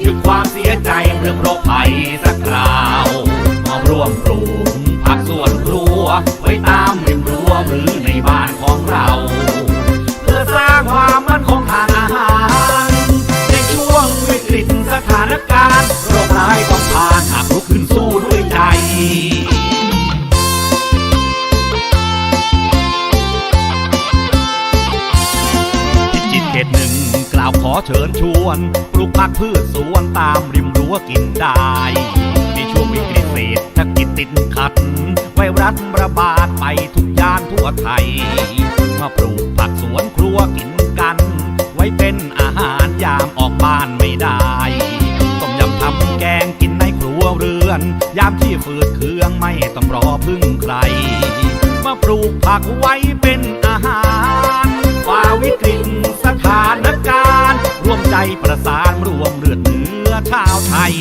หยุดความเสียใจเรื่องโรคภัยสักคราวมาร่วมปลูกผักส่วนครัวไว้ตาม ถานการณ์โรคร้ายต้องผ่านหากลุกขึ้นสู้ด้วยใจพิจิตรเขตหนึ่งกล่าวขอเชิญชวนปลูกผักพืชสวนตามริมรั้วกินได้ในช่วงวิกฤตเศรษฐกิจติดขัด ไวรัสระบาดไปทุกย่านทั่วไทย มาปลูกผักสวนครัวกินกัน ไว้เป็นอาหารยามออกบ้านไม่ได้ วเรือน ยามที่ฝืดเคืองไม่ต้องรอพึ่งใคร มาปลูกผักไว้เป็นอาหารฝ่าวิกฤตสถานการณ์ ร่วมใจประสานรวมเลือดเนื้อชาวไทย